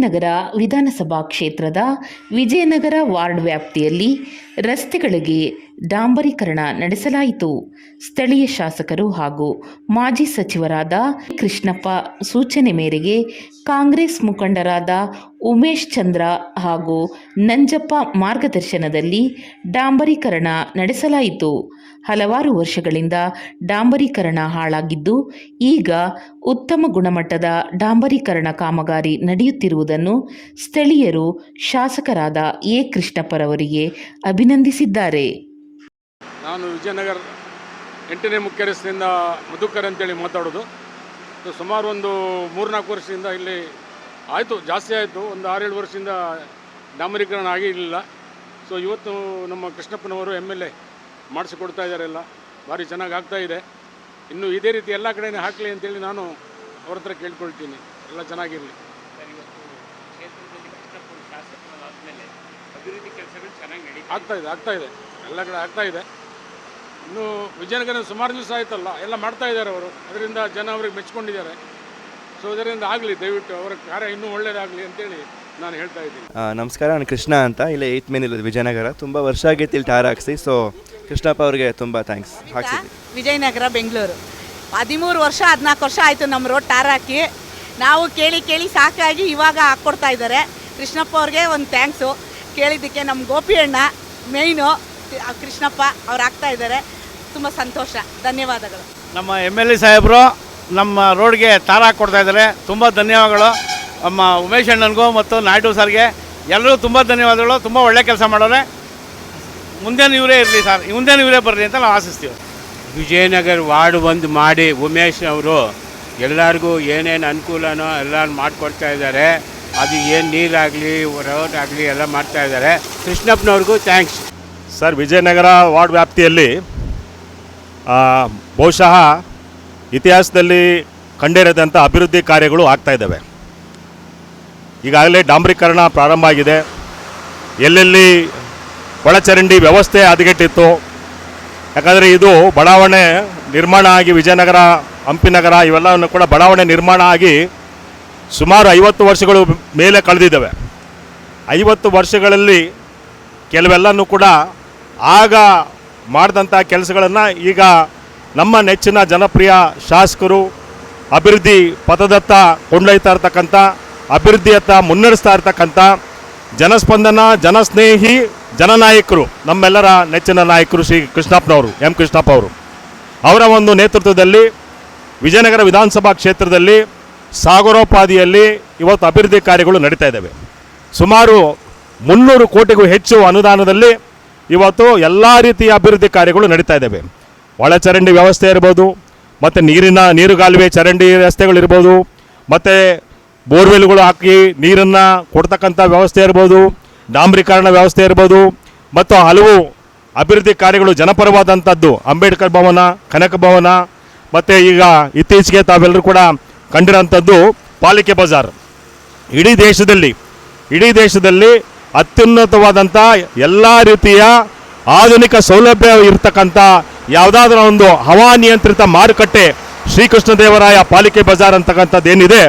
ವಿಜಯನಗರ ವಿಧಾನಸಭಾ ಕ್ಷೇತ್ರದ ವಿಜಯನಗರ ವಾರ್ಡ್ ವ್ಯಾಪ್ತಿಯಲ್ಲಿ ರಸ್ತೆಗಳಿಗೆ ಡಾಂಬರೀಕರಣ ನಡೆಸಲಾಯಿತು. ಸ್ಥಳೀಯ ಶಾಸಕರು ಹಾಗೂ ಮಾಜಿ ಸಚಿವರಾದ ಕೃಷ್ಣಪ್ಪ ಸೂಚನೆ ಮೇರೆಗೆ ಕಾಂಗ್ರೆಸ್ ಮುಖಂಡರಾದ ಉಮೇಶ್ ಚಂದ್ರ ಹಾಗೂ ನಂಜಪ್ಪ ಮಾರ್ಗದರ್ಶನದಲ್ಲಿ ಡಾಂಬರೀಕರಣ ನಡೆಸಲಾಯಿತು. ಹಲವಾರು ವರ್ಷಗಳಿಂದ ಡಾಂಬರೀಕರಣ ಹಾಳಾಗಿದ್ದು, ಈಗ ಉತ್ತಮ ಗುಣಮಟ್ಟದ ಡಾಂಬರೀಕರಣ ಕಾಮಗಾರಿ ನಡೆಯುತ್ತಿರುವುದನ್ನು ಸ್ಥಳೀಯರು ಶಾಸಕರಾದ ಎ ಕೃಷ್ಣಪ್ಪರವರಿಗೆ ಅಭಿನಂದಿಸಿದ್ದಾರೆ. ನಾನು ವಿಜಯನಗರ ಎಂಟನೇ ಮುಖ್ಯ ರಸ್ತೆಯಿಂದ ಮಧುಕರ್ ಅಂತೇಳಿ ಮಾತಾಡೋದು. ಸುಮಾರು ಒಂದು ಮೂರ್ನಾಲ್ಕು ವರ್ಷದಿಂದ ಇಲ್ಲಿ ಆಯಿತು, ಜಾಸ್ತಿ ಆಯಿತು. ಒಂದು ಆರೇಳು ವರ್ಷದಿಂದ ಡಾಮರೀಕರಣ ಆಗಿರಲಿಲ್ಲ ಸೊ, ಇವತ್ತು ನಮ್ಮ ಕೃಷ್ಣಪ್ಪನವರು ಎಂ ಎಲ್ ಎ ಮಾಡಿಸಿಕೊಡ್ತಾ ಇದ್ದಾರೆಲ್ಲ ಭಾರಿ ಚೆನ್ನಾಗಿ ಆಗ್ತಾ ಇದೆ. ಇನ್ನು ಇದೇ ರೀತಿ ಎಲ್ಲ ಕಡೆನೇ ಹಾಕಲಿ ಅಂತೇಳಿ ನಾನು ಅವ್ರ ಹತ್ರ ಕೇಳ್ಕೊಳ್ತೀನಿ. ಎಲ್ಲ ಚೆನ್ನಾಗಿರಲಿ ಸರ್ ಇವತ್ತು ಕ್ಷೇತ್ರದಲ್ಲಿ ಕೃಷ್ಣಪ್ಪನ ಶಾಸಕರಾದ್ಮೇಲೆ ಅಭಿವೃದ್ಧಿ ಕೆಲಸಗಳು ಚೆನ್ನಾಗಿ ನಡೀತಾ ಆಗ್ತಾ ಇದೆ ಆಗ್ತಾ ಇದೆ. ಎಲ್ಲ ಕಡೆ ಆಗ್ತಾ ಇದೆ. ಇನ್ನು ವಿಜಯನಗರ ಸುಮಾರು ದಿವಸ ಆಯ್ತಲ್ಲ ಎಲ್ಲ ಮಾಡ್ತಾ ಇದ್ದಾರೆ ಅವರು. ಅದರಿಂದ ಜನ ಅವ್ರಿಗೆ ಮೆಚ್ಕೊಂಡಿದ್ದಾರೆ. ಸೊ ಇದರಿಂದ ಆಗಲಿ ದಯವಿಟ್ಟು ಅವರ ಕಾರ್ಯ ಇನ್ನೂ ಒಳ್ಳೇದಾಗಲಿ ಅಂತೇಳಿ ನಾನು ಹೇಳ್ತಾ ಇದ್ದೀನಿ. ನಮಸ್ಕಾರ ನಾನು ಕೃಷ್ಣ ಅಂತ. ಇಲ್ಲ ಏಯ್ತ್ ಮೇನ್ ಇರೋದು ವಿಜಯನಗರ. ತುಂಬ ವರ್ಷ ಆಗೈತೆ ಇಲ್ಲಿ ಟಾರ್ ಹಾಕ್ಸಿ. ಸೊ ಕೃಷ್ಣಪ್ಪ ಅವ್ರಿಗೆ ತುಂಬ ಥ್ಯಾಂಕ್ಸ್ ಹಾಕ್ಸಿದ್ವಿ ವಿಜಯನಗರ ಬೆಂಗಳೂರು. ಹದಿಮೂರು ವರ್ಷ ಹದಿನಾಲ್ಕು ವರ್ಷ ಆಯಿತು ನಮ್ಮ ರೋಡ್ ಟಾರ್ ಹಾಕಿ. ನಾವು ಕೇಳಿ ಕೇಳಿ ಸಾಕಾಗಿ ಇವಾಗ ಹಾಕ್ಕೊಡ್ತಾ ಇದ್ದಾರೆ. ಕೃಷ್ಣಪ್ಪ ಅವ್ರಿಗೆ ಒಂದು ಥ್ಯಾಂಕ್ಸು ಕೇಳಿದ್ದಕ್ಕೆ ನಮ್ಮ ಗೋಪಿ ಅಣ್ಣ ಮೇಯ್ನು ಕೃಷ್ಣಪ್ಪ ಅವ್ರು ಆಗ್ತಾ ಇದ್ದಾರೆ. ತುಂಬ ಸಂತೋಷ. ಧನ್ಯವಾದಗಳು. ನಮ್ಮ ಎಂ ಎಲ್ ಎ ಸಾಹೇಬರು ನಮ್ಮ ರೋಡ್ಗೆ ತಾರ ಕೊಡ್ತಾ ಇದ್ದಾರೆ. ತುಂಬ ಧನ್ಯವಾದಗಳು. ನಮ್ಮ ಉಮೇಶ್ ಅಣ್ಣನಿಗೂ ಮತ್ತು ನಾಯ್ಡು ಸರ್ಗೆ ಎಲ್ಲರೂ ತುಂಬ ಧನ್ಯವಾದಗಳು. ತುಂಬ ಒಳ್ಳೆ ಕೆಲಸ ಮಾಡೋರೆ. ಮುಂದೆ ಇವರೇ ಇರಲಿ ಸರ್. ಮುಂದೆ ಇವರೇ ಬರಲಿ ಅಂತ ನಾವು ಆಶಿಸ್ತೀವಿ. ವಿಜಯನಗರ ವಾರ್ಡ್ ಒಂದು ಮಾಡಿ ಉಮೇಶ್ ಅವರು ಎಲ್ಲರಿಗೂ ಏನೇನು ಅನುಕೂಲನೋ ಎಲ್ಲ ಮಾಡಿಕೊಡ್ತಾ ಇದ್ದಾರೆ. ಅದು ಏನು ನೀರಾಗಲಿ ರೋಡ್ ಆಗಲಿ ಎಲ್ಲ ಮಾಡ್ತಾ ಇದ್ದಾರೆ. ಕೃಷ್ಣಪ್ಪನವ್ರಿಗೂ ಥ್ಯಾಂಕ್ಸ್ ಸರ್, ವಿಜಯನಗರ ವಾರ್ಡ್ ವ್ಯಾಪ್ತಿಯಲ್ಲಿ ಬಹುಶಃ ಇತಿಹಾಸದಲ್ಲಿ ಕಂಡಿರದಂಥ ಅಭಿವೃದ್ಧಿ ಕಾರ್ಯಗಳು ಆಗ್ತಾ ಇದ್ದಾವೆ. ಈಗಾಗಲೇ ಡಾಂಬರೀಕರಣ ಪ್ರಾರಂಭ ಆಗಿದೆ. ಎಲ್ಲೆಲ್ಲಿ ಒಳಚರಂಡಿ ವ್ಯವಸ್ಥೆ ಹದಗೆಟ್ಟಿತ್ತು. ಯಾಕಂದರೆ ಇದು ಬಡಾವಣೆ ನಿರ್ಮಾಣ ಆಗಿ ವಿಜಯನಗರ, ಹಂಪಿನಗರ, ಇವೆಲ್ಲವನ್ನು ಕೂಡ ಬಡಾವಣೆ ನಿರ್ಮಾಣ ಆಗಿ ಸುಮಾರು ಐವತ್ತು ವರ್ಷಗಳು ಮೇಲೆ ಕಳೆದಿದ್ದಾವೆ. ಐವತ್ತು ವರ್ಷಗಳಲ್ಲಿ ಕೆಲವೆಲ್ಲನೂ ಕೂಡ ಆಗ ಮಾಡಿದಂಥ ಕೆಲಸಗಳನ್ನು ಈಗ ನಮ್ಮ ನೆಚ್ಚಿನ ಜನಪ್ರಿಯ ಶಾಸಕರು ಅಭಿವೃದ್ಧಿ ಪಥದತ್ತ ಕೊಂಡೊಯ್ತಾ ಇರ್ತಕ್ಕಂಥ ಅಭಿವೃದ್ಧಿಯತ್ತ ಮುನ್ನಡೆಸ್ತಾ ಇರ್ತಕ್ಕಂಥ ಜನಸ್ಪಂದನ, ಜನಸ್ನೇಹಿ, ಜನನಾಯಕರು, ನಮ್ಮೆಲ್ಲರ ನೆಚ್ಚಿನ ನಾಯಕರು ಶ್ರೀ ಕೃಷ್ಣಪ್ಪನವರು, ಎಂ ಕೃಷ್ಣಪ್ಪ ಅವರು. ಅವರ ಒಂದು ನೇತೃತ್ವದಲ್ಲಿ ವಿಜಯನಗರ ವಿಧಾನಸಭಾ ಕ್ಷೇತ್ರದಲ್ಲಿ ಸಾಗರೋಪಾದಿಯಲ್ಲಿ ಇವತ್ತು ಅಭಿವೃದ್ಧಿ ಕಾರ್ಯಗಳು ನಡೀತಾ ಇದ್ದಾವೆ. ಸುಮಾರು ಮುನ್ನೂರು ಕೋಟಿಗೂ ಹೆಚ್ಚು ಅನುದಾನದಲ್ಲಿ ಇವತ್ತು ಎಲ್ಲ ರೀತಿಯ ಅಭಿವೃದ್ಧಿ ಕಾರ್ಯಗಳು ನಡೀತಾ ಇದ್ದಾವೆ. ಒಳಚರಂಡಿ ವ್ಯವಸ್ಥೆ ಇರ್ಬೋದು, ಮತ್ತು ನೀರಿನ ನೀರುಗಾಲುವೆ ಚರಂಡಿ ರಸ್ತೆಗಳಿರ್ಬೋದು ಮತ್ತು ಬೋರ್ವೆಲ್ಗಳು ಹಾಕಿ ನೀರನ್ನು ಕೊಡ್ತಕ್ಕಂಥ ವ್ಯವಸ್ಥೆ ಇರ್ಬೋದು, ಡಾಂಬ್ರೀಕರಣ ವ್ಯವಸ್ಥೆ ಇರ್ಬೋದು, ಮತ್ತು ಹಲವು ಅಭಿವೃದ್ಧಿ ಕಾರ್ಯಗಳು ಜನಪರವಾದಂಥದ್ದು. ಅಂಬೇಡ್ಕರ್ ಭವನ, ಕನಕ ಭವನ, ಮತ್ತು ಈಗ ಇತ್ತೀಚೆಗೆ ತಾವೆಲ್ಲರೂ ಕೂಡ ಕಂಡಿರೋಂಥದ್ದು ಪಾಲಿಕೆ ಬಜಾರ್. ಇಡೀ ದೇಶದಲ್ಲಿ ಇಡೀ ದೇಶದಲ್ಲಿ ಅತ್ಯುನ್ನತವಾದಂಥ ಎಲ್ಲ ರೀತಿಯ ಆಧುನಿಕ ಸೌಲಭ್ಯ ಇರತಕ್ಕಂಥ ಯಾವುದಾದ್ರೂ ಒಂದು ಹವಾನಿಯಂತ್ರಿತ ಮಾರುಕಟ್ಟೆ ಶ್ರೀಕೃಷ್ಣದೇವರಾಯ ಪಾಲಿಕೆ ಬಜಾರ್ ಅಂತಕ್ಕಂಥದ್ದು ಏನಿದೆ,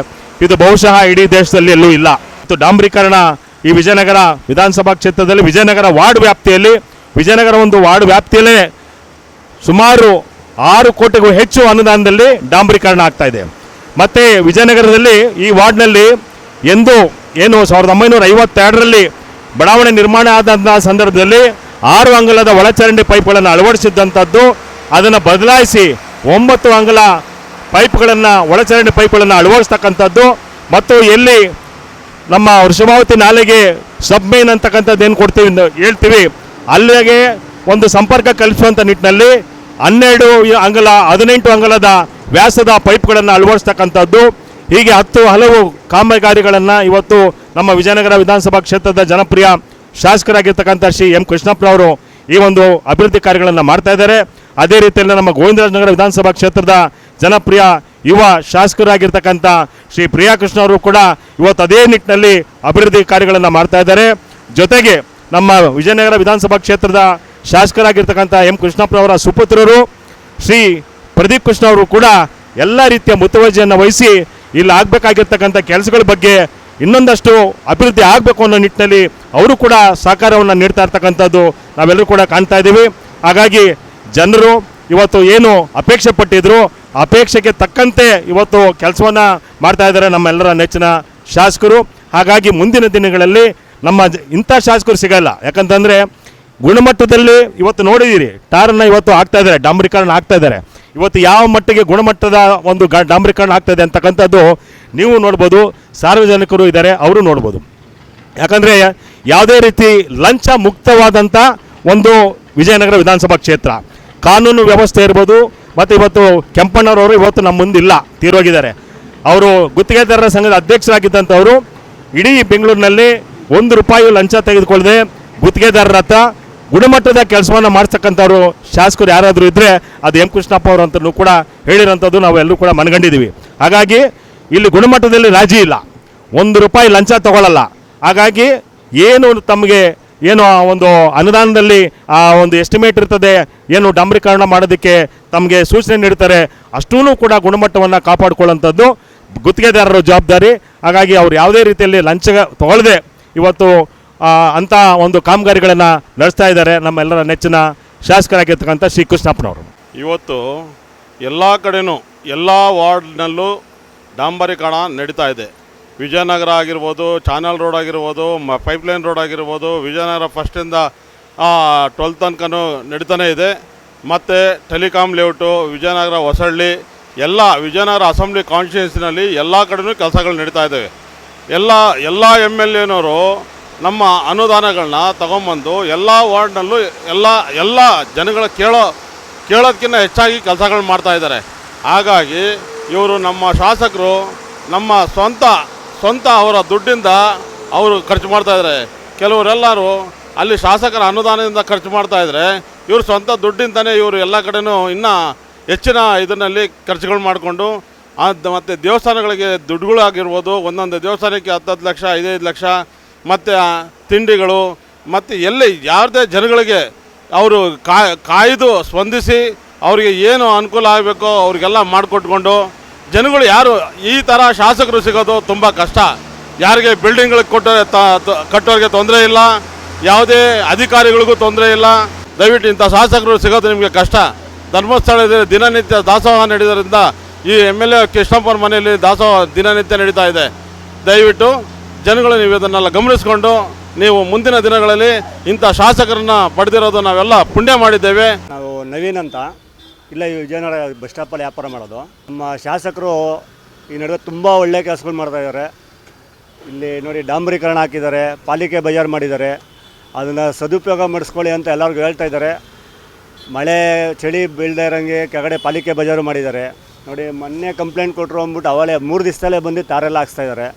ಇದು ಬಹುಶಃ ಇಡೀ ದೇಶದಲ್ಲಿ ಎಲ್ಲೂ ಇಲ್ಲ. ಮತ್ತು ಡಾಂಬರೀಕರಣ ಈ ವಿಜಯನಗರ ವಿಧಾನಸಭಾ ಕ್ಷೇತ್ರದಲ್ಲಿ ವಿಜಯನಗರ ವಾರ್ಡ್ ವ್ಯಾಪ್ತಿಯಲ್ಲಿ, ವಿಜಯನಗರ ಒಂದು ವಾರ್ಡ್ ವ್ಯಾಪ್ತಿಯಲ್ಲೇ ಸುಮಾರು ಆರು ಕೋಟಿಗೂ ಹೆಚ್ಚು ಅನುದಾನದಲ್ಲಿ ಡಾಂಬರೀಕರಣ ಆಗ್ತಾ ಇದೆ. ಮತ್ತು ವಿಜಯನಗರದಲ್ಲಿ ಈ ವಾರ್ಡ್ನಲ್ಲಿ ಎಂದು ಏನು ಸಾವಿರದ ಒಂಬೈನೂರ ಐವತ್ತೆರಡರಲ್ಲಿ ಬಡಾವಣೆ ನಿರ್ಮಾಣ ಆದಂತಹ ಸಂದರ್ಭದಲ್ಲಿ ಆರು ಅಂಗಲದ ಒಳಚರಂಡಿ ಪೈಪ್ಗಳನ್ನು ಅಳವಡಿಸಿದ್ದಂಥದ್ದು, ಅದನ್ನು ಬದಲಾಯಿಸಿ ಒಂಬತ್ತು ಅಂಗಲ ಪೈಪ್ಗಳನ್ನು, ಒಳಚರಂಡಿ ಪೈಪ್ಗಳನ್ನು ಅಳವಡಿಸ್ತಕ್ಕಂಥದ್ದು ಮತ್ತು ಎಲ್ಲಿ ನಮ್ಮ ವೃಷಭಾವತಿ ನಾಲೆಗೆ ಸಬ್ಮೇನ್ ಅಂತಕ್ಕಂಥದ್ದು ಏನು ಕೊಡ್ತೀವಿ ಹೇಳ್ತೀವಿ, ಅಲ್ಲಿಗೆ ಒಂದು ಸಂಪರ್ಕ ಕಲ್ಪಿಸುವಂಥ ನಿಟ್ಟಿನಲ್ಲಿ ಹನ್ನೆರಡು ಅಂಗಲ ಹದಿನೆಂಟು ಅಂಗಲದ ವ್ಯಾಸದ ಪೈಪ್ಗಳನ್ನು ಅಳವಡಿಸ್ತಕ್ಕಂಥದ್ದು. ಹೀಗೆ ಹತ್ತು ಹಲವು ಕಾಮಗಾರಿಗಳನ್ನು ಇವತ್ತು ನಮ್ಮ ವಿಜಯನಗರ ವಿಧಾನಸಭಾ ಕ್ಷೇತ್ರದ ಜನಪ್ರಿಯ ಶಾಸಕರಾಗಿರ್ತಕ್ಕಂಥ ಶ್ರೀ ಎಂ ಕೃಷ್ಣಪ್ಪನವರು ಈ ಒಂದು ಅಭಿವೃದ್ಧಿ ಕಾರ್ಯಗಳನ್ನು ಮಾಡ್ತಾ ಇದ್ದಾರೆ. ಅದೇ ರೀತಿಯಲ್ಲಿ ನಮ್ಮ ಗೋವಿಂದರಾಜನಗರ ವಿಧಾನಸಭಾ ಕ್ಷೇತ್ರದ ಜನಪ್ರಿಯ ಯುವ ಶಾಸಕರಾಗಿರ್ತಕ್ಕಂಥ ಶ್ರೀ ಪ್ರಿಯಾಕೃಷ್ಣ ಅವರು ಕೂಡ ಇವತ್ತು ಅದೇ ನಿಟ್ಟಿನಲ್ಲಿ ಅಭಿವೃದ್ಧಿ ಕಾರ್ಯಗಳನ್ನು ಮಾಡ್ತಾ ಇದ್ದಾರೆ. ಜೊತೆಗೆ ನಮ್ಮ ವಿಜಯನಗರ ವಿಧಾನಸಭಾ ಕ್ಷೇತ್ರದ ಶಾಸಕರಾಗಿರ್ತಕ್ಕಂಥ ಎಂ ಕೃಷ್ಣಪ್ಪನವರ ಸುಪುತ್ರರು ಶ್ರೀ ಪ್ರದೀಪ್ ಕೃಷ್ಣ ಅವರು ಕೂಡ ಎಲ್ಲ ರೀತಿಯ ಮುತುವರ್ಜಿಯನ್ನು ವಹಿಸಿ ಇಲ್ಲಿ ಆಗಬೇಕಾಗಿರ್ತಕ್ಕಂಥ ಕೆಲಸಗಳ ಬಗ್ಗೆ ಇನ್ನೊಂದಷ್ಟು ಅಭಿವೃದ್ಧಿ ಆಗಬೇಕು ಅನ್ನೋ ನಿಟ್ಟಿನಲ್ಲಿ ಅವರು ಕೂಡ ಸಹಕಾರವನ್ನು ನೀಡ್ತಾ ಇರ್ತಕ್ಕಂಥದ್ದು ನಾವೆಲ್ಲರೂ ಕೂಡ ಕಾಣ್ತಾ ಇದ್ದೀವಿ. ಹಾಗಾಗಿ ಜನರು ಇವತ್ತು ಏನು ಅಪೇಕ್ಷೆ ಪಟ್ಟಿದ್ರು, ಅಪೇಕ್ಷೆಗೆ ತಕ್ಕಂತೆ ಇವತ್ತು ಕೆಲಸವನ್ನು ಮಾಡ್ತಾ ಇದ್ದಾರೆ ನಮ್ಮೆಲ್ಲರ ನೆಚ್ಚಿನ ಶಾಸಕರು. ಹಾಗಾಗಿ ಮುಂದಿನ ದಿನಗಳಲ್ಲಿ ನಮ್ಮ ಇಂಥ ಶಾಸಕರು ಸಿಗಲ್ಲ. ಯಾಕಂತಂದರೆ ಗುಣಮಟ್ಟದಲ್ಲಿ ಇವತ್ತು ನೋಡಿದ್ದೀರಿ, ಟಾರನ್ನು ಇವತ್ತು ಆಗ್ತಾ ಇದ್ದಾರೆ, ಡಾಂಬರೀಕರಣ ಆಗ್ತಾ ಇದ್ದಾರೆ. ಇವತ್ತು ಯಾವ ಮಟ್ಟಿಗೆ ಗುಣಮಟ್ಟದ ಒಂದು ಗ ಡಾಂಬ್ರೀಕರಣ ಆಗ್ತದೆ ಅಂತಕ್ಕಂಥದ್ದು ನೀವು ನೋಡ್ಬೋದು. ಸಾರ್ವಜನಿಕರು ಇದ್ದಾರೆ, ಅವರು ನೋಡ್ಬೋದು. ಯಾಕಂದರೆ ಯಾವುದೇ ರೀತಿ ಲಂಚ ಮುಕ್ತವಾದಂಥ ಒಂದು ವಿಜಯನಗರ ವಿಧಾನಸಭಾ ಕ್ಷೇತ್ರ. ಕಾನೂನು ವ್ಯವಸ್ಥೆ ಇರ್ಬೋದು, ಮತ್ತು ಇವತ್ತು ಕೆಂಪಣ್ಣರವರು ಇವತ್ತು ನಮ್ಮ ಮುಂದಿಲ್ಲ, ತೀರೋಗಿದ್ದಾರೆ. ಅವರು ಗುತ್ತಿಗೆದಾರರ ಸಂಘದ ಅಧ್ಯಕ್ಷರಾಗಿದ್ದಂಥವರು, ಇಡೀ ಬೆಂಗಳೂರಿನಲ್ಲಿ ಒಂದು ರೂಪಾಯಿ ಲಂಚ ತೆಗೆದುಕೊಳ್ಳದೆ ಗುತ್ತಿಗೆದಾರರ ಹತ್ರ ಗುಣಮಟ್ಟದ ಕೆಲಸವನ್ನು ಮಾಡ್ತಕ್ಕಂಥವ್ರು ಶಾಸಕರು ಯಾರಾದರೂ ಇದ್ದರೆ ಅದು ಎಂ ಕೃಷ್ಣಪ್ಪ ಅವರು ಅಂತಲೂ ಕೂಡ ಹೇಳಿರೋಂಥದ್ದು ನಾವೆಲ್ಲರೂ ಕೂಡ ಮನಗಂಡಿದ್ದೀವಿ. ಹಾಗಾಗಿ ಇಲ್ಲಿ ಗುಣಮಟ್ಟದಲ್ಲಿ ರಾಜಿ ಇಲ್ಲ. ಒಂದು ರೂಪಾಯಿ ಲಂಚ ತಗೊಳ್ಳಲ್ಲ ಹಾಗಾಗಿ ಏನು ತಮಗೆ ಏನು ಆ ಒಂದು ಅನುದಾನದಲ್ಲಿ ಆ ಒಂದು ಎಸ್ಟಿಮೇಟ್ ಇರ್ತದೆ, ಏನು ಡಾಂಬರೀಕರಣ ಮಾಡೋದಕ್ಕೆ ತಮಗೆ ಸೂಚನೆ ನೀಡ್ತಾರೆ ಅಷ್ಟೂ ಕೂಡ ಗುಣಮಟ್ಟವನ್ನು ಕಾಪಾಡಿಕೊಳ್ಳುವಂಥದ್ದು ಗುತ್ತಿಗೆದಾರರ ಜವಾಬ್ದಾರಿ. ಹಾಗಾಗಿ ಅವ್ರು ಯಾವುದೇ ರೀತಿಯಲ್ಲಿ ಲಂಚ ತಗೊಳ್ಳದೆ ಇವತ್ತು ಅಂಥ ಒಂದು ಕಾಮಗಾರಿಗಳನ್ನು ನಡೆಸ್ತಾ ಇದ್ದಾರೆ ನಮ್ಮೆಲ್ಲರ ನೆಚ್ಚಿನ ಶಾಸಕರಾಗಿರ್ತಕ್ಕಂಥ ಶ್ರೀ ಕೃಷ್ಣಪ್ಪನವರು. ಇವತ್ತು ಎಲ್ಲ ಕಡೆಯೂ ಎಲ್ಲ ವಾರ್ಡ್ನಲ್ಲೂ ಡಾಂಬರೀಕರಣ ನಡೀತಾ ಇದೆ. ವಿಜಯನಗರ ಆಗಿರ್ಬೋದು, ಚಾನಲ್ ರೋಡ್ ಆಗಿರ್ಬೋದು, ಮ, ಪೈಪ್ಲೈನ್ ರೋಡ್ ಆಗಿರ್ಬೋದು, ವಿಜಯನಗರ ಫಸ್ಟಿಂದ ಟ್ವೆಲ್ ತನಕನೂ ನಡೀತಾನೆ ಇದೆ. ಮತ್ತು ಟೆಲಿಕಾಮ್ ಲೇಔಟು, ವಿಜಯನಗರ ಹೊಸಳ್ಳಿ, ಎಲ್ಲ ವಿಜಯನಗರ ಅಸೆಂಬ್ಲಿ ಕಾನ್ಸ್ಟಿಟ್ಯೂನ್ಸಿನಲ್ಲಿ ಎಲ್ಲ ಕಡೆನೂ ಕೆಲಸಗಳು ನಡೀತಾ ಇದ್ದಾವೆ. ಎಲ್ಲ ಎಲ್ಲ ಎಂ ಎಲ್ ಎನವರು ನಮ್ಮ ಅನುದಾನಗಳನ್ನ ತಗೊಂಬಂದು ಎಲ್ಲ ವಾರ್ಡ್ನಲ್ಲೂ ಎಲ್ಲ ಎಲ್ಲ ಜನಗಳ ಕೇಳೋ ಕೇಳೋದಕ್ಕಿಂತ ಹೆಚ್ಚಾಗಿ ಕೆಲಸಗಳು ಮಾಡ್ತಾ ಇದ್ದಾರೆ. ಹಾಗಾಗಿ ಇವರು ನಮ್ಮ ಶಾಸಕರು, ನಮ್ಮ ಸ್ವಂತ ಸ್ವಂತ ಅವರ ದುಡ್ಡಿಂದ ಅವರು ಖರ್ಚು ಮಾಡ್ತಾ ಇದ್ದಾರೆ. ಕೆಲವರೆಲ್ಲರೂ ಅಲ್ಲಿ ಶಾಸಕರ ಅನುದಾನದಿಂದ ಖರ್ಚು ಮಾಡ್ತಾ ಇದ್ದಾರೆ ಇವರು ಸ್ವಂತ ದುಡ್ಡಿಂದನೇ ಇವರು ಎಲ್ಲ ಕಡೆನೂ ಇನ್ನೂ ಹೆಚ್ಚಿನ ಇದರಲ್ಲಿ ಖರ್ಚುಗಳು ಮಾಡಿಕೊಂಡು ಅದು ಮತ್ತು ದೇವಸ್ಥಾನಗಳಿಗೆ ದುಡ್ಡುಗಳಾಗಿರ್ಬೋದು, ಒಂದೊಂದು ದೇವಸ್ಥಾನಕ್ಕೆ ಹತ್ತು ಹತ್ತು ಲಕ್ಷ, ಐದೈದು ಲಕ್ಷ ಮತ್ತು ತಿಂಡಿಗಳು, ಮತ್ತು ಎಲ್ಲಿ ಯಾವುದೇ ಜನಗಳಿಗೆ ಅವರು ಕಾಯ್ದು ಸ್ಪಂದಿಸಿ ಅವರಿಗೆ ಏನು ಅನುಕೂಲ ಆಗಬೇಕೋ ಅವ್ರಿಗೆಲ್ಲ ಮಾಡಿಕೊಟ್ಕೊಂಡು, ಜನಗಳು ಯಾರು ಈ ಥರ ಶಾಸಕರು ಸಿಗೋದು ತುಂಬ ಕಷ್ಟ. ಯಾರಿಗೆ ಬಿಲ್ಡಿಂಗ್ಗಳಿಗೆ ಕೊಟ್ಟರೆ ಕಟ್ಟೋರಿಗೆ ತೊಂದರೆ ಇಲ್ಲ, ಯಾವುದೇ ಅಧಿಕಾರಿಗಳಿಗೂ ತೊಂದರೆ ಇಲ್ಲ. ದಯವಿಟ್ಟು ಇಂಥ ಶಾಸಕರು ಸಿಗೋದು ನಿಮಗೆ ಕಷ್ಟ. ಧರ್ಮಸ್ಥಳದಲ್ಲಿ ದಿನನಿತ್ಯ ದಾಸೋಹ ನಡೆಯೋದ್ರಿಂದ ಈ ಎಂ ಎಲ್ ಎ ಕೃಷ್ಣಪ್ಪನ ಮನೆಯಲ್ಲಿ ದಾಸೋಹ ದಿನನಿತ್ಯ ನಡೀತಾ ಇದೆ. ದಯವಿಟ್ಟು ಜನಗಳು ನೀವು ಇದನ್ನೆಲ್ಲ ಗಮನಿಸ್ಕೊಂಡು ನೀವು ಮುಂದಿನ ದಿನಗಳಲ್ಲಿ ಇಂಥ ಶಾಸಕರನ್ನ ಪಡೆದಿರೋದು ನಾವೆಲ್ಲ ಪುಣ್ಯ ಮಾಡಿದ್ದೇವೆ. ನಾವು ನವೀನ್ ಅಂತ. ಇಲ್ಲ ಈ ವಿಜಯನಗರ ಬಸ್ ಸ್ಟಾಪಲ್ಲಿ ವ್ಯಾಪಾರ ಮಾಡೋದು. ನಮ್ಮ ಶಾಸಕರು ಈ ನಡುವೆ ತುಂಬ ಒಳ್ಳೆ ಕೆಲಸಗಳು ಮಾಡ್ತಾ ಇದ್ದಾರೆ. ಇಲ್ಲಿ ನೋಡಿ ಡಾಂಬರೀಕರಣ ಹಾಕಿದ್ದಾರೆ, ಪಾಲಿಕೆ ಬಜಾರ್ ಮಾಡಿದ್ದಾರೆ. ಅದನ್ನು ಸದುಪಯೋಗ ಮಾಡಿಸ್ಕೊಳ್ಳಿ ಅಂತ ಎಲ್ಲರಿಗೂ ಹೇಳ್ತಾ ಇದ್ದಾರೆ. ಮಳೆ, ಚಳಿ ಬೀಳದೇ ಇರೋಂಗೆ ಕೆಳಗಡೆ ಪಾಲಿಕೆ ಬಜಾರು ಮಾಡಿದ್ದಾರೆ. ನೋಡಿ ಮೊನ್ನೆ ಕಂಪ್ಲೇಂಟ್ ಕೊಟ್ಟರು ಅಂದ್ಬಿಟ್ಟು ಅವಳೆ ಮೂರು ದಿವಸದಲ್ಲೇ ಬಂದು ತಾರೆಲ್ಲ ಹಾಕ್ಸ್ತಾ ಇದ್ದಾರೆ.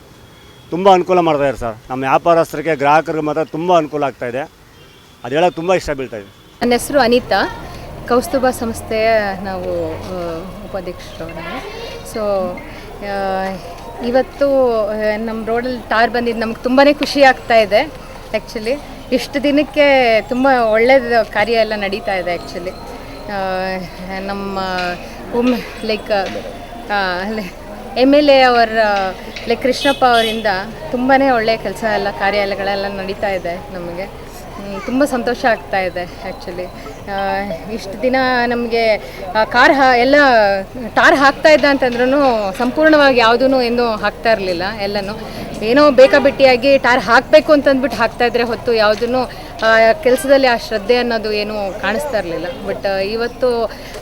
ತುಂಬ ಅನುಕೂಲ ಮಾಡ್ತಾ ಇದ್ದಾರೆ ಸರ್. ನಮ್ಮ ವ್ಯಾಪಾರಸ್ಥರಿಗೆ, ಗ್ರಾಹಕರಿಗೆ ಮಾತ್ರ ತುಂಬ ಅನುಕೂಲ ಆಗ್ತಾ ಇದೆ. ಅದು ಹೇಳೋಕೆ ತುಂಬ ಇಷ್ಟ ಬೀಳ್ತಾ ಇದೆ. ನನ್ನ ಹೆಸರು ಅನಿತಾ. ಕೌಸ್ತುಭ ಸಂಸ್ಥೆಯ ನಾವು ಉಪಾಧ್ಯಕ್ಷರು ನಾನು ಸೊ ಇವತ್ತು ನಮ್ಮ ರೋಡಲ್ಲಿ ಟಾರ್ ಬಂದಿದ್ದು ನಮ್ಗೆ ತುಂಬಾ ಖುಷಿ ಆಗ್ತಾ ಇದೆ ಆ್ಯಕ್ಚುಲಿ ಇಷ್ಟು ದಿನಕ್ಕೆ ತುಂಬ ಒಳ್ಳೆಯದು ಕಾರ್ಯ ಎಲ್ಲ ನಡೀತಾ ಇದೆ ಆ್ಯಕ್ಚುಲಿ ನಮ್ಮ, um like M L A ಅವರ ಲೈಕ್ ಕೃಷ್ಣಪ್ಪ ಅವರಿಂದ ತುಂಬಾ ಒಳ್ಳೆಯ ಕೆಲಸ ಎಲ್ಲ, ಕಾರ್ಯಾಲಯಗಳೆಲ್ಲ ನಡೀತಾ ಇದೆ ನಮಗೆ. ತುಂಬ ಸಂತೋಷ ಆಗ್ತಾ ಇದೆ ಆ್ಯಕ್ಚುಲಿ ಇಷ್ಟು ದಿನ ನಮಗೆ ಕಾರ್ ಹಾ, ಎಲ್ಲ ಟಾರ್ ಹಾಕ್ತಾ ಇದ್ದ ಅಂತಂದ್ರೂ ಸಂಪೂರ್ಣವಾಗಿ ಯಾವುದೂ ಏನೂ ಹಾಕ್ತಾ ಇರಲಿಲ್ಲ ಎಲ್ಲನೂ. ಏನೋ ಬೇಕಾಬಿಟ್ಟಿಯಾಗಿ ಟಾರ್ ಹಾಕಬೇಕು ಅಂತಂದ್ಬಿಟ್ಟು ಹಾಕ್ತಾ ಇದ್ರೆ ಹೊತ್ತು ಯಾವುದನ್ನು ಕೆಲಸದಲ್ಲಿ ಆ ಶ್ರದ್ಧೆ ಅನ್ನೋದು ಏನೂ ಕಾಣಿಸ್ತಾ ಇರಲಿಲ್ಲ. ಬಟ್ ಇವತ್ತು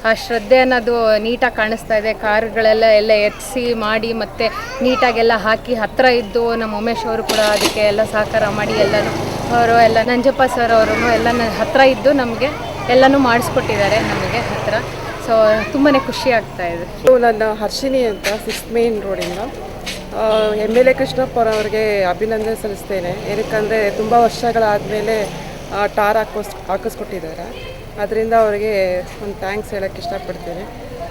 ಆ ಶ್ರದ್ಧೆ ಅನ್ನೋದು ನೀಟಾಗಿ ಕಾಣಿಸ್ತಾ ಇದೆ. ಕಾರ್ಗಳೆಲ್ಲ ಎಲ್ಲ ಎತ್ತಿಸಿ ಮಾಡಿ ಮತ್ತು ನೀಟಾಗೆಲ್ಲ ಹಾಕಿ ಹತ್ತಿರ ಇದ್ದು ನಮ್ಮ ಉಮೇಶ್ ಅವರು ಕೂಡ ಅದಕ್ಕೆ ಎಲ್ಲ ಸಹಕಾರ ಮಾಡಿ ಎಲ್ಲರೂ ಅವರು ಎಲ್ಲ, ನಂಜಪ್ಪ ಸರ್ ಅವರು ಎಲ್ಲ ಹತ್ತಿರ ಇದ್ದು ನಮಗೆ ಎಲ್ಲನೂ ಮಾಡಿಸ್ಕೊಟ್ಟಿದ್ದಾರೆ ನಮಗೆ ಹತ್ತಿರ ಸೊ ತುಂಬಾ ಖುಷಿ ಆಗ್ತಾ ಇದೆ. ನನ್ನ ಹರ್ಷಿನಿ ಅಂತ ಸಿಕ್ಸ್ ಮೇನ್ ರೋಡಿಂದ ಎಂ ಎಲ್ ಎ ಕೃಷ್ಣಪ್ಪರವ್ರಿಗೆ ಅಭಿನಂದನೆ ಸಲ್ಲಿಸ್ತೇನೆ. ಏನಕ್ಕಂದರೆ ತುಂಬ ವರ್ಷಗಳಾದಮೇಲೆ ಟಾರ್ ಹಾಕೋಸ್ ಹಾಕಿಸ್ಕೊಟ್ಟಿದ್ದಾರೆ. ಅದರಿಂದ ಅವರಿಗೆ ಒಂದು ಥ್ಯಾಂಕ್ಸ್ ಹೇಳೋಕ್ಕೆ ಇಷ್ಟಪಡ್ತೇನೆ.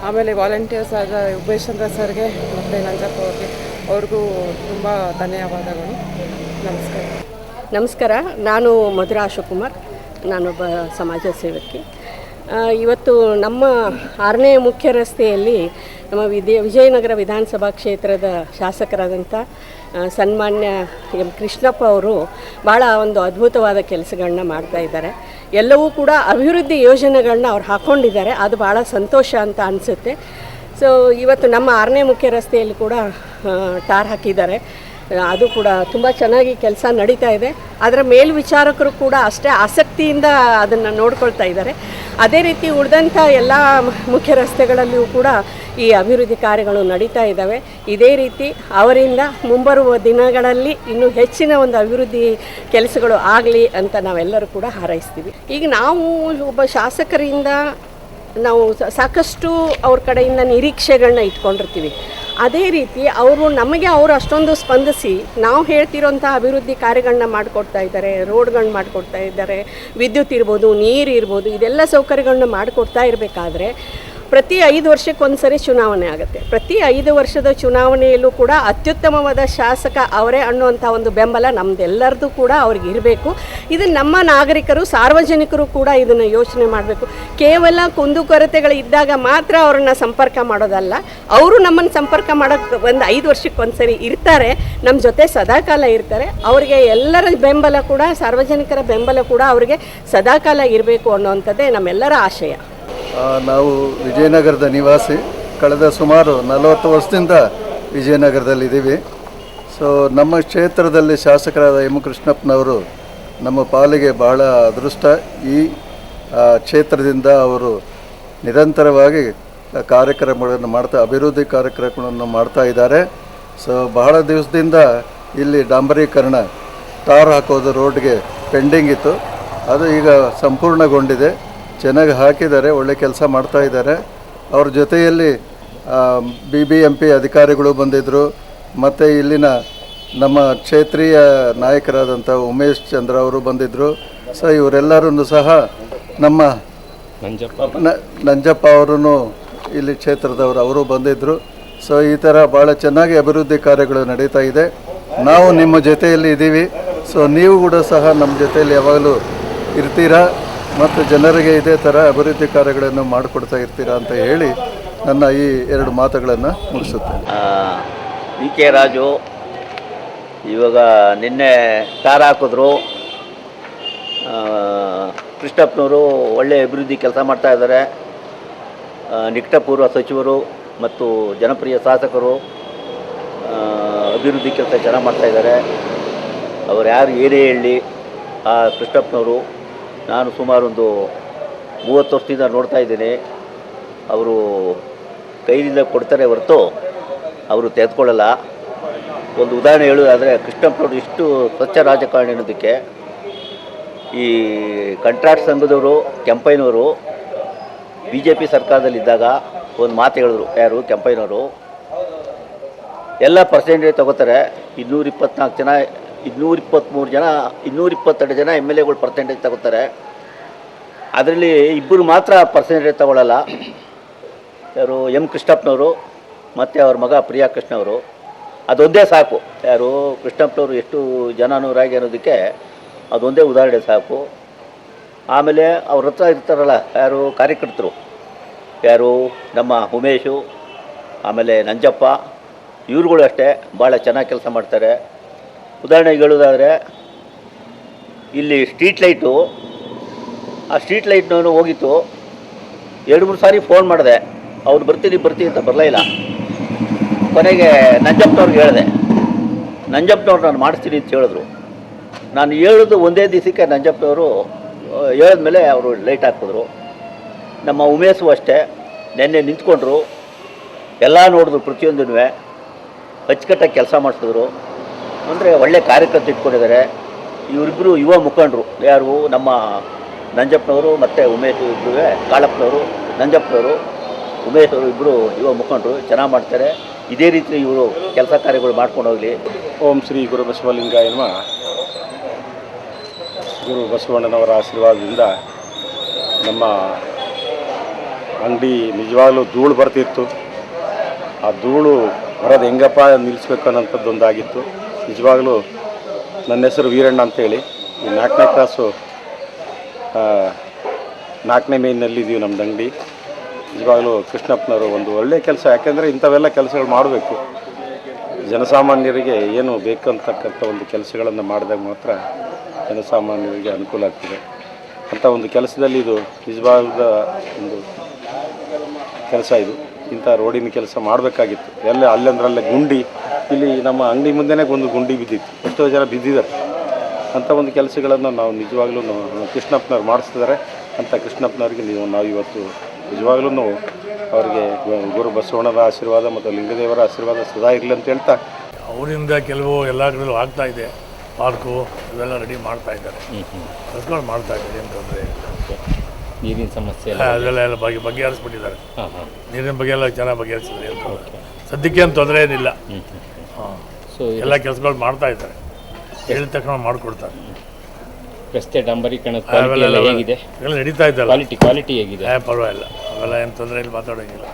ಆಮೇಲೆ ವಾಲಂಟಿಯರ್ಸ್ ಆದ ಉಮೇಶ್ ಚಂದ್ರ ಸರ್ಗೆ ಮತ್ತು ನಂಜಪ್ಪ ಅವ್ರಿಗೆ, ಅವ್ರಿಗೂ ತುಂಬ ಧನ್ಯವಾದಗಳು. ನಮಸ್ಕಾರ. ನಮಸ್ಕಾರ. ನಾನು ಮಧುರಾ ಅಶೋಕುಮಾರ್ ನಾನೊಬ್ಬ ಸಮಾಜ ಸೇವಕಿ. ಇವತ್ತು ನಮ್ಮ ಆರನೇ ಮುಖ್ಯ ರಸ್ತೆಯಲ್ಲಿ ನಮ್ಮ ವಿದ್ಯ ವಿಜಯನಗರ ವಿಧಾನಸಭಾ ಕ್ಷೇತ್ರದ ಶಾಸಕರಾದಂಥ ಸನ್ಮಾನ್ಯ ಎಂ ಕೃಷ್ಣಪ್ಪ ಅವರು ಭಾಳ ಒಂದು ಅದ್ಭುತವಾದ ಕೆಲಸಗಳನ್ನ ಮಾಡ್ತಾ ಇದ್ದಾರೆ. ಎಲ್ಲವೂ ಕೂಡ ಅಭಿವೃದ್ಧಿ ಯೋಜನೆಗಳನ್ನ ಅವ್ರು ಹಾಕ್ಕೊಂಡಿದ್ದಾರೆ ಅದು ಭಾಳ ಸಂತೋಷ ಅಂತ ಅನಿಸುತ್ತೆ. ಸೊ ಇವತ್ತು ನಮ್ಮ ಆರನೇ ಮುಖ್ಯ ರಸ್ತೆಯಲ್ಲಿ ಕೂಡ ಟಾರ್ ಹಾಕಿದ್ದಾರೆ. ಅದು ಕೂಡ ತುಂಬ ಚೆನ್ನಾಗಿ ಕೆಲಸ ನಡೀತಾ ಇದೆ. ಅದರ ಮೇಲ್ವಿಚಾರಕರು ಕೂಡ ಅಷ್ಟೇ ಆಸಕ್ತಿಯಿಂದ ಅದನ್ನು ನೋಡ್ಕೊಳ್ತಾ ಇದ್ದಾರೆ. ಅದೇ ರೀತಿ ಉಳಿದಂಥ ಎಲ್ಲ ಮುಖ್ಯ ರಸ್ತೆಗಳಲ್ಲಿಯೂ ಕೂಡ ಈ ಅಭಿವೃದ್ಧಿ ಕಾರ್ಯಗಳು ನಡೀತಾ ಇದ್ದಾವೆ. ಇದೇ ರೀತಿ ಅವರಿಂದ ಮುಂಬರುವ ದಿನಗಳಲ್ಲಿ ಇನ್ನೂ ಹೆಚ್ಚಿನ ಒಂದು ಅಭಿವೃದ್ಧಿ ಕೆಲಸಗಳು ಆಗಲಿ ಅಂತ ನಾವೆಲ್ಲರೂ ಕೂಡ ಹಾರೈಸ್ತೀವಿ. ಈಗ ನಾವು ಒಬ್ಬ ಶಾಸಕರಿಂದ ನಾವು ಸಾಕಷ್ಟು ಅವ್ರ ಕಡೆಯಿಂದ ನಿರೀಕ್ಷೆಗಳನ್ನ ಇಟ್ಕೊಂಡಿರ್ತೀವಿ. ಅದೇ ರೀತಿ ಅವರು ನಮಗೆ ಅವರು ಅಷ್ಟೊಂದು ಸ್ಪಂದಿಸಿ ನಾವು ಹೇಳ್ತಿರೋಂಥ ಅಭಿವೃದ್ಧಿ ಕಾರ್ಯಗಳನ್ನ ಮಾಡಿಕೊಡ್ತಾ ಇದ್ದಾರೆ ರೋಡ್ಗಳನ್ನ ಮಾಡಿಕೊಡ್ತಾ ಇದ್ದಾರೆ, ವಿದ್ಯುತ್ ಇರ್ಬೋದು, ನೀರು ಇರ್ಬೋದು, ಇದೆಲ್ಲ ಸೌಕರ್ಯಗಳನ್ನ ಮಾಡಿಕೊಡ್ತಾ ಇರಬೇಕಾದ್ರೆ ಪ್ರತಿ ಐದು ವರ್ಷಕ್ಕೊಂದ್ಸರಿ ಚುನಾವಣೆ ಆಗುತ್ತೆ. ಪ್ರತಿ ಐದು ವರ್ಷದ ಚುನಾವಣೆಯಲ್ಲೂ ಕೂಡ ಅತ್ಯುತ್ತಮವಾದ ಶಾಸಕ ಅವರೇ ಅನ್ನುವಂಥ ಒಂದು ಬೆಂಬಲ ನಮ್ಮದೆಲ್ಲರದು ಕೂಡ ಅವ್ರಿಗೆ ಇರಬೇಕು. ಇದು ನಮ್ಮ ನಾಗರಿಕರು, ಸಾರ್ವಜನಿಕರು ಕೂಡ ಇದನ್ನು ಯೋಚನೆ ಮಾಡಬೇಕು. ಕೇವಲ ಕುಂದುಕೊರತೆಗಳು ಇದ್ದಾಗ ಮಾತ್ರ ಅವ್ರನ್ನ ಸಂಪರ್ಕ ಮಾಡೋದಲ್ಲ. ಅವರು ನಮ್ಮನ್ನು ಸಂಪರ್ಕ ಮಾಡೋಕ್ಕೆ ಒಂದು ಐದು ವರ್ಷಕ್ಕೊಂದ್ಸರಿ ಇರ್ತಾರೆ. ನಮ್ಮ ಜೊತೆ ಸದಾಕಾಲ ಇರ್ತಾರೆ. ಅವರಿಗೆ ಎಲ್ಲರ ಬೆಂಬಲ ಕೂಡ, ಸಾರ್ವಜನಿಕರ ಬೆಂಬಲ ಕೂಡ ಅವರಿಗೆ ಸದಾಕಾಲ ಇರಬೇಕು ಅನ್ನೋವಂಥದ್ದೇ ನಮ್ಮೆಲ್ಲರ ಆಶಯ. ನಾವು ವಿಜಯನಗರದ ನಿವಾಸಿ. ಕಳೆದ ಸುಮಾರು ನಲವತ್ತು ವರ್ಷದಿಂದ ವಿಜಯನಗರದಲ್ಲಿದ್ದೀವಿ. ಸೊ ನಮ್ಮ ಕ್ಷೇತ್ರದಲ್ಲಿ ಶಾಸಕರಾದ ಎಂ. ಕೃಷ್ಣಪ್ಪನವರು ನಮ್ಮ ಪಾಲಿಗೆ ಬಹಳ ಅದೃಷ್ಟ. ಈ ಕ್ಷೇತ್ರದಿಂದ ಅವರು ನಿರಂತರವಾಗಿ ಕಾರ್ಯಕ್ರಮಗಳನ್ನು ಮಾಡ್ತಾ, ಅಭಿವೃದ್ಧಿ ಕಾರ್ಯಕ್ರಮಗಳನ್ನು ಮಾಡ್ತಾ ಇದ್ದಾರೆ. ಸೊ ಬಹಳ ದಿವಸದಿಂದ ಇಲ್ಲಿ ಡಾಂಬರೀಕರಣ ಟಾರ್ ಹಾಕೋದು ರೋಡ್ಗೆ ಪೆಂಡಿಂಗ್ ಇತ್ತು. ಅದು ಈಗ ಸಂಪೂರ್ಣಗೊಂಡಿದೆ. ಚೆನ್ನಾಗಿ ಹಾಕಿದ್ದಾರೆ ಒಳ್ಳೆ ಕೆಲಸ ಮಾಡ್ತಾ ಇದ್ದಾರೆ. ಅವ್ರ ಜೊತೆಯಲ್ಲಿ ಬಿ ಬಿ ಎಂ ಪಿ ಅಧಿಕಾರಿಗಳು ಬಂದಿದ್ದರು ಮತ್ತು ಇಲ್ಲಿನ ನಮ್ಮ ಕ್ಷೇತ್ರೀಯ ನಾಯಕರಾದಂಥ ಉಮೇಶ್ ಚಂದ್ರ ಅವರು ಬಂದಿದ್ದರು ಸೊ ಇವರೆಲ್ಲರೂ ಸಹ ನಮ್ಮ ನಂಜಪ್ಪ ಅವರೂ ಇಲ್ಲಿ ಕ್ಷೇತ್ರದವರು ಅವರು ಬಂದಿದ್ದರು ಸೊ ಈ ಥರ ಭಾಳ ಚೆನ್ನಾಗಿ ಅಭಿವೃದ್ಧಿ ಕಾರ್ಯಗಳು ನಡೀತಾ ಇದೆ. ನಾವು ನಿಮ್ಮ ಜೊತೆಯಲ್ಲಿ ಇದ್ದೀವಿ. ಸೊ ನೀವು ಕೂಡ ಸಹ ನಮ್ಮ ಜೊತೆಯಲ್ಲಿ ಯಾವಾಗಲೂ ಇರ್ತೀರಾ? ಮತ್ತು ಜನರಿಗೆ ಇದೇ ಥರ ಅಭಿವೃದ್ಧಿ ಕಾರ್ಯಗಳನ್ನು ಮಾಡಿಕೊಡ್ತಾ ಇರ್ತೀರಾ ಅಂತ ಹೇಳಿ ನನ್ನ ಈ ಎರಡು ಮಾತುಗಳನ್ನು ಮುಗಿಸುತ್ತೇನೆ. ವಿ ಕೆ ರಾಜು, ಇವಾಗ ನಿನ್ನೆ ಟಾರ್ ಹಾಕಿದ್ರು. ಕೃಷ್ಣಪ್ಪನವರು ಒಳ್ಳೆ ಅಭಿವೃದ್ಧಿ ಕೆಲಸ ಮಾಡ್ತಾ ಇದ್ದಾರೆ. ನಿಕಟಪೂರ್ವ ಸಚಿವರು ಮತ್ತು ಜನಪ್ರಿಯ ಶಾಸಕರು ಅಭಿವೃದ್ಧಿ ಕೆಲಸ ಚೆನ್ನಾಗಿ ಮಾಡ್ತಾಯಿದ್ದಾರೆ ಅವ್ರು ಯಾರು ಏನೇ ಹೇಳಿ ಆ ಕೃಷ್ಣಪ್ಪನವರು ನಾನು ಸುಮಾರು ಒಂದು ಮೂವತ್ತು ವರ್ಷದಿಂದ ನೋಡ್ತಾ ಇದ್ದೇನೆ. ಅವರು ಕೈಯಿಂದ ಕೊಡ್ತಾರೆ ಹೊರತು ಅವರು ತೆಗೆದುಕೊಳ್ಳಲ್ಲ. ಒಂದು ಉದಾಹರಣೆ ಹೇಳೋದಾದರೆ ಕೃಷ್ಣಪ್ಪನವರು ಇಷ್ಟು ಸ್ವಚ್ಛ ರಾಜಕಾರಣಿ ಅನ್ನೋದಕ್ಕೆ ಈ ಕಂಟ್ರಾಕ್ಟ್ ಸಂಘದವರು ಕೆಂಪೈನವರು ಬಿ ಜೆ ಪಿ ಸರ್ಕಾರದಲ್ಲಿದ್ದಾಗ ಒಂದು ಮಾತು ಹೇಳಿದ್ರು. ಯಾರು? ಕೆಂಪೈನವರು ಎಲ್ಲ ಪರ್ಸೆಂಟೇಜ್ ತಗೋತಾರೆ. ಇನ್ನೂರ ಇಪ್ಪತ್ನಾಲ್ಕು ಜನ ಇನ್ನೂರ ಇಪ್ಪತ್ತ್ಮೂರು ಜನ, ಇನ್ನೂರಿಪ್ಪತ್ತೆರಡು ಜನ ಎಂ ಎಲ್ ಎಗಳು ಪರ್ಸೆಂಟೇಜ್ ತಗೋತಾರೆ. ಅದರಲ್ಲಿ ಇಬ್ಬರು ಮಾತ್ರ ಪರ್ಸೆಂಟೇಜ್ ತಗೊಳ್ಳಲ್ಲ ಯಾರು ಎಂ ಕೃಷ್ಣಪ್ಪನವರು ಮತ್ತು ಅವ್ರ ಮಗ ಪ್ರಿಯಾ ಕೃಷ್ಣ ಅವರು ಅದೊಂದೇ ಸಾಕು. ಯಾರು ಕೃಷ್ಣಪ್ಪನವರು ಎಷ್ಟು ಜನನೂರಾಗಿ ಅನ್ನೋದಕ್ಕೆ ಅದೊಂದೇ ಉದಾಹರಣೆ ಸಾಕು. ಆಮೇಲೆ ಅವ್ರ ಹತ್ರ ಇರ್ತಾರಲ್ಲ, ಯಾರು ಕಾರ್ಯಕರ್ತರು. ಯಾರು ನಮ್ಮ ಉಮೇಶು, ಆಮೇಲೆ ನಂಜಪ್ಪ, ಇವ್ರುಗಳು ಅಷ್ಟೇ, ಭಾಳ ಚೆನ್ನಾಗಿ ಕೆಲಸ ಮಾಡ್ತಾರೆ. ಉದಾಹರಣೆಗೆ ಹೇಳೋದಾದರೆ ಇಲ್ಲಿ ಸ್ಟ್ರೀಟ್ ಲೈಟು ಆ ಸ್ಟ್ರೀಟ್ ಲೈಟ್ನವನು ಹೋಗಿತ್ತು. ಎರಡು, ಮೂರು ಸಾರಿ ಫೋನ್ ಮಾಡಿದೆ. ಅವ್ರು ಬರ್ತೀನಿ ಬರ್ತೀನಿ ಅಂತ ಬರಲೇ ಇಲ್ಲ. ಕೊನೆಗೆ ನಂಜಪ್ಪನವ್ರಿಗೆ ಹೇಳಿದೆ. ನಂಜಪ್ಪನವ್ರು ನಾನು ಮಾಡಿಸ್ತೀನಿ ಅಂತ ಹೇಳಿದ್ರು. ನಾನು ಹೇಳೋದು ಒಂದೇ ದಿವಸಕ್ಕೆ ನಂಜಪ್ಪನವರು ಹೇಳಿದ್ಮೇಲೆ ಅವರು ಲೈಟ್ ಹಾಕಿದ್ರು ನಮ್ಮ ಉಮೇಶು ಅಷ್ಟೇ, ನಿನ್ನೆ ನಿಂತ್ಕೊಂಡ್ರು. ಎಲ್ಲ ನೋಡಿದ್ರು ಪ್ರತಿಯೊಂದೂ ಅಚ್ಚುಕಟ್ಟಾಗಿ ಕೆಲಸ ಮಾಡಿಸಿದ್ರು. ಅಂದರೆ ಒಳ್ಳೆ ಕಾರ್ಯಕರ್ತ ಇಟ್ಕೊಂಡಿದ್ದಾರೆ. ಇವರಿಬ್ಬರು ಯುವ ಮುಖಂಡರು. ಯಾರು? ನಮ್ಮ ನಂಜಪ್ಪನವರು ಮತ್ತು ಉಮೇಶ್ ಇಬ್ಬರು ಕಾಳಪ್ಪನವರು, ನಂಜಪ್ಪನವರು, ಉಮೇಶ್ ಅವರು ಇಬ್ಬರು ಯುವ ಮುಖಂಡರು. ಚೆನ್ನಾಗಿ ಮಾಡ್ತಾರೆ. ಇದೇ ರೀತಿ ಇವರು ಕೆಲಸ ಕಾರ್ಯಗಳು ಮಾಡ್ಕೊಂಡು ಹೋಗಲಿ. ಓಂ ಶ್ರೀ ಗುರು ಬಸವಲಿಂಗ ಎನ್ನುವ ಗುರು ಬಸವಣ್ಣನವರ ಆಶೀರ್ವಾದದಿಂದ ನಮ್ಮ ಅಂಗಡಿ ನಿಜವಾಗಲೂ ಧೂಳು ಬರ್ತಿತ್ತು. ಆ ಧೂಳು ಬರೋದು ಹೆಂಗಪ್ಪ ನಿಲ್ಲಿಸ್ಬೇಕು ಅನ್ನೋಂಥದ್ದೊಂದಾಗಿತ್ತು. ನಿಜವಾಗ್ಲೂ ನನ್ನ ಹೆಸರು ವೀರಣ್ಣ ಅಂತೇಳಿ. ಈ ನಾಲ್ಕನೇ ಕ್ರಾಸು ನಾಲ್ಕನೇ ಮೇಯ್ನಲ್ಲಿದ್ದೀವಿ ನಮ್ಮದು ಅಂಗಡಿ. ನಿಜವಾಗಲೂ ಕೃಷ್ಣಪ್ಪನವರು ಒಂದು ಒಳ್ಳೆಯ ಕೆಲಸ, ಯಾಕೆಂದರೆ ಇಂಥವೆಲ್ಲ ಕೆಲಸಗಳು ಮಾಡಬೇಕು. ಜನಸಾಮಾನ್ಯರಿಗೆ ಏನು ಬೇಕಂತಕ್ಕಂಥ ಒಂದು ಕೆಲಸಗಳನ್ನು ಮಾಡಿದಾಗ ಮಾತ್ರ ಜನಸಾಮಾನ್ಯರಿಗೆ ಅನುಕೂಲ ಆಗ್ತದೆ. ಅಂಥ ಒಂದು ಕೆಲಸದಲ್ಲಿ ಇದು ನಿಜವಾದ ಒಂದು ಕೆಲಸ ಇದು. ಇಂಥ ರೋಡಿನ ಕೆಲಸ ಮಾಡಬೇಕಾಗಿತ್ತು. ಎಲ್ಲ ಅಲ್ಲಂದ್ರಲ್ಲೇ ಗುಂಡಿ ಇಲ್ಲಿ ನಮ್ಮ ಅಂಗಡಿ ಮುಂದೆನೇ ಒಂದು ಗುಂಡಿ ಬಿದ್ದಿತ್ತು. ಎಷ್ಟೋ ಜನ ಬಿದ್ದಿದ್ದಾರೆ. ಅಂಥ ಒಂದು ಕೆಲಸಗಳನ್ನು ನಾವು ನಿಜವಾಗ್ಲೂ ಕೃಷ್ಣಪ್ಪನವ್ರು ಮಾಡಿಸ್ತಿದ್ದಾರೆ. ಅಂಥ ಕೃಷ್ಣಪ್ಪನವ್ರಿಗೆ ನೀವು ನಾವು ಇವತ್ತು ನಿಜವಾಗ್ಲೂ ಅವರಿಗೆ ಗುರು ಬಸವಣ್ಣನ ಆಶೀರ್ವಾದ ಮತ್ತು ಲಿಂಗದೇವರ ಆಶೀರ್ವಾದ ಸದಾ ಇರಲಿ ಅಂತ ಹೇಳ್ತಾ ಅವರಿಂದ ಕೆಲವು ಎಲ್ಲ ಕಡೆಯಲ್ಲೂ ಆಗ್ತಾ ಇದೆ. ಪಾರ್ಕು ಇವೆಲ್ಲ ರೆಡಿ ಮಾಡ್ತಾ ಇದ್ದಾರೆ. ಕರ್ಕೊಂಡು ಮಾಡ್ತಾ ಇದ್ದಾರೆ ಏನು ತೊಂದರೆ ನೀರಿನ ಸಮಸ್ಯೆ ಅದೆಲ್ಲ ಎಲ್ಲ ಬಗೆ ಬಗೆಹರಿಸ್ಬಿಟ್ಟಿದ್ದಾರೆ. ಹಾಂ ಹಾಂ. ನೀರಿನ ಬಗ್ಗೆ ಎಲ್ಲ ಚೆನ್ನಾಗಿ ಬಗೆಹರಿಸಿದ್ದಾರೆ. ಸದ್ಯಕ್ಕೆ ಏನು ತೊಂದರೆ ಏನಿಲ್ಲ. ಸೊ ಎಲ್ಲ ಕೆಲಸಗಳು ಮಾಡ್ತಾ ಇದ್ದಾರೆ. ಹೇಳಿದ ತಕ್ಷಣ ಮಾಡಿಕೊಡ್ತಾರೆ. ರಸ್ತೆ ಡಾಂಬರೀಕರಣ ಅವೆಲ್ಲ ಹೇಗಿದೆ? ಎಲ್ಲ ನಡೀತಾ ಇದ್ದಾರೆ ಕ್ವಾಲಿಟಿ ಕ್ವಾಲಿಟಿ ಹೇಗಿದೆ? ಏ ಪರವಾಗಿಲ್ಲ. ಅವೆಲ್ಲ ಏನು ತೊಂದರೆ ಇಲ್ಲ ಮಾತಾಡೋಂಗಿಲ್ಲ.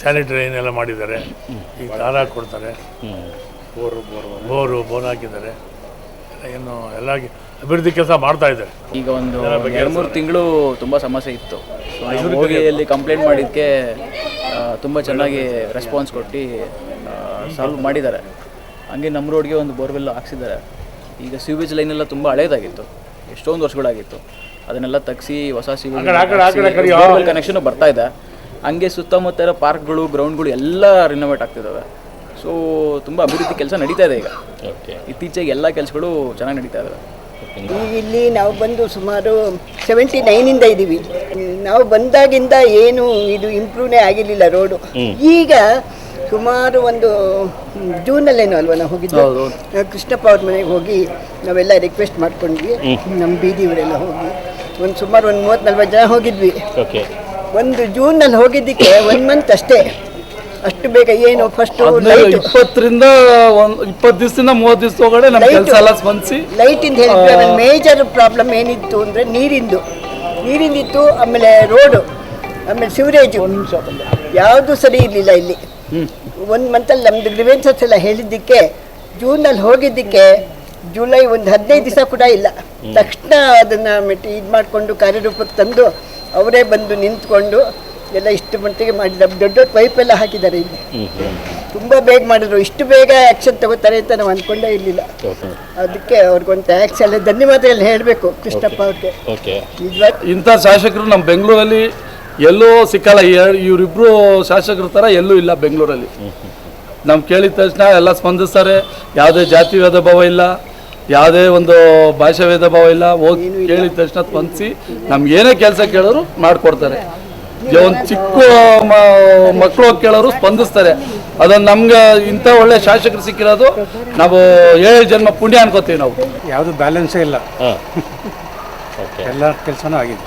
ಸ್ಯಾನಿಟರಿ ಏನೆಲ್ಲ ಮಾಡಿದ್ದಾರೆ. ಈಗ ದಾರ ಕೊಡ್ತಾರೆ ಬೋರು ಬೋರು ಬೋರು ಬೋರ್ ಹಾಕಿದ್ದಾರೆ. ಏನು ಎಲ್ಲ ಅಭಿವೃದ್ಧಿ ಕೆಲಸ ಮಾಡ್ತಾ ಇದ್ದಾರೆ. ಈಗ ಒಂದು ಎರಡು ಮೂರು ತಿಂಗಳು ತುಂಬ ಸಮಸ್ಯೆ ಇತ್ತು. ಸೊ ನಾವು ಹೋಗಿ ಅಲ್ಲಿ ಕಂಪ್ಲೇಂಟ್ ಮಾಡಿದ್ದಕ್ಕೆ ತುಂಬ ಚೆನ್ನಾಗಿ ರೆಸ್ಪಾನ್ಸ್ ಕೊಟ್ಟು ಸಾಲ್ವ್ ಮಾಡಿದ್ದಾರೆ. ಹಂಗೆ ನಮ್ಮ ರೋಡ್ಗೆ ಒಂದು ಬೋರ್ವೆಲ್ ಹಾಕ್ಸಿದ್ದಾರೆ. ಈಗ ಸೀವೇಜ್ ಲೈನ್ ಎಲ್ಲ ತುಂಬ ಹಳೇದಾಗಿತ್ತು. ಎಷ್ಟೊಂದು ವರ್ಷಗಳಾಗಿತ್ತು. ಅದನ್ನೆಲ್ಲ ತಗ್ಸಿ ಹೊಸ ಸೀವೇಜ್ ಕನೆಕ್ಷನ್ ಬರ್ತಾ ಇದೆ. ಹಂಗೆ ಸುತ್ತಮುತ್ತ ಇರೋ ಪಾರ್ಕ್ಗಳು ಗ್ರೌಂಡ್ಗಳು ಎಲ್ಲ ರಿನೋವೇಟ್ ಆಗ್ತಿದ್ದಾವೆ ಸೊ ತುಂಬ ಅಭಿವೃದ್ಧಿ ಕೆಲಸ ನಡೀತಾ ಇದೆ ಈಗ. ಓಕೆ ಇತ್ತೀಚೆಗೆ ಎಲ್ಲ ಕೆಲಸಗಳು ಚೆನ್ನಾಗಿ ನಡೀತಾ ಇದ್ದಾವೆ ಈಗ ಇಲ್ಲಿ ನಾವು ಬಂದು ಸುಮಾರು ಸೆವೆಂಟಿ ನೈನಿಂದ ಇದ್ದೀವಿ ನಾವು ಬಂದಾಗಿಂದ ಏನು ಇದು ಇಂಪ್ರೂವ್ನೇ ಆಗಿರಲಿಲ್ಲ ರೋಡು ಈಗ ಸುಮಾರು ಒಂದು ಜೂನಲ್ಲೇನೋ ಅಲ್ವಾ ನಾವು ಹೋಗಿದ್ದು? ಕೃಷ್ಣಪ್ಪ ಅವ್ರ ಮನೆಗೆ ಹೋಗಿ ನಾವೆಲ್ಲ ರಿಕ್ವೆಸ್ಟ್ ಮಾಡ್ಕೊಂಡ್ವಿ. ನಮ್ಮ ಬೀದಿಯವರೆಲ್ಲ ಹೋಗಿ. ಒಂದು ಸುಮಾರು ಒಂದು ಮೂವತ್ತು ನಲ್ವತ್ತು ಜನ ಹೋಗಿದ್ವಿ. ಒಂದು ಜೂನಲ್ಲಿ ಹೋಗಿದ್ದಕ್ಕೆ ಒನ್ ಮಂತ್ ಅಷ್ಟೇ. ಅಷ್ಟು ಬೇಗ ಏನು ಫಸ್ಟ್ ಇಪ್ಪತ್ತರಿಂದ ಒಂದು ಇಪ್ಪತ್ತು ದಿವಸದಿಂದ ಮೂವತ್ತು ದಿವಸ ಒಳಗಡೆ ಸ್ಪಂದಿಸಿ ಲೈಟ್ ಇಂದ ಎಲ್ಲ ಸ್ಪಂದಿಸಿ ಲೈಟಿಂದ ಹೇಳಿ ಮೇಜರ್ ಪ್ರಾಬ್ಲಮ್ ಏನಿತ್ತು ಅಂದರೆ ನೀರಿಂದು. ನೀರಿಂದಿತ್ತು ಆಮೇಲೆ ರೋಡು ಆಮೇಲೆ ಸಿವರೇಜ್ ಯಾವುದು ಸರಿ ಇರಲಿಲ್ಲ ಇಲ್ಲಿ. ಒಂದು ಮಂತಲ್ಲಿ ನಮ್ದು ಗ್ರಿವೆನ್ಸಸ್ ಎಲ್ಲ ಹೇಳಿದ್ದಕ್ಕೆ ಜೂನಲ್ಲಿ ಹೋಗಿದ್ದಕ್ಕೆ ಜುಲೈ ಒಂದು ಹದಿನೈದು ದಿವಸ ಕೂಡ ಇಲ್ಲ. ತಕ್ಷಣ ಅದನ್ನು ಮೆಟ್ಟಿ ಇದು ಮಾಡಿಕೊಂಡು ಕಾರ್ಯರೂಪಕ್ಕೆ ತಂದು ಅವರೇ ಬಂದು ನಿಂತ್ಕೊಂಡು ಎಲ್ಲ ಇಷ್ಟು ಮಟ್ಟಿಗೆ ಮಾಡಿದ ದೊಡ್ಡ ದೊಡ್ಡ ಪೈಪ್ ಎಲ್ಲ ಹಾಕಿದ್ದಾರೆ ಇಲ್ಲಿ. ತುಂಬ ಬೇಗ ಮಾಡಿದ್ರು. ಇಷ್ಟು ಬೇಗ ಆ್ಯಕ್ಷನ್ ತಗೋತಾರೆ ಅಂತ ನಾವು ಅಂದ್ಕೊಂಡೇ ಇರಲಿಲ್ಲ. ಅದಕ್ಕೆ ಅವ್ರಿಗೊಂದು ಥ್ಯಾಂಕ್ಸ್ ಎಲ್ಲ ಧನ್ಯವಾದಗಳು ಹೇಳಬೇಕು ಕೃಷ್ಣಪ್ಪ ಅವ್ರಿಗೆ. ಇಂಥ ಶಾಸಕರು ನಮ್ಮ ಬೆಂಗಳೂರಲ್ಲಿ ಎಲ್ಲೂ ಸಿಕ್ಕಲ್ಲ ಇವರಿಬ್ರು ಶಾಸಕರ ಥರ ಎಲ್ಲೂ ಇಲ್ಲ ಬೆಂಗಳೂರಲ್ಲಿ. ನಾವು ಕೇಳಿದ ತಕ್ಷಣ ಎಲ್ಲ ಸ್ಪಂದಿಸ್ತಾರೆ ಯಾವುದೇ ಜಾತಿ ವೇದ ಭಾವ ಇಲ್ಲ ಯಾವುದೇ ಒಂದು ಭಾಷಾ ವೇದ ಭಾವ ಇಲ್ಲ ಹೋಗಿ ಕೇಳಿದ ತಕ್ಷಣ ಸ್ಪಂದಿಸಿ ನಮ್ಗೆ ಏನೇ ಕೆಲಸ ಕೇಳೋರು ಮಾಡಿಕೊಡ್ತಾರೆ. ಒಂದು ಚಿಕ್ಕ ಮ- ಮಕ್ಕಳು ಹೋಗಿ ಕೇಳೋರು ಸ್ಪಂದಿಸ್ತಾರೆ. ಅದನ್ನು ನಮ್ಗೆ ಇಂಥ ಒಳ್ಳೆ ಶಾಸಕರು ಸಿಕ್ಕಿರೋದು ನಾವು ಏಳು ಜನ್ಮ ಪುಣ್ಯ ಅನ್ಕೋತೀವಿ ನಾವು. ಯಾವುದು ಬ್ಯಾಲೆನ್ಸೇ ಇಲ್ಲ. ಓಕೆ ಎಲ್ಲ ಕೆಲಸನೂ ಆಗಿದೆ.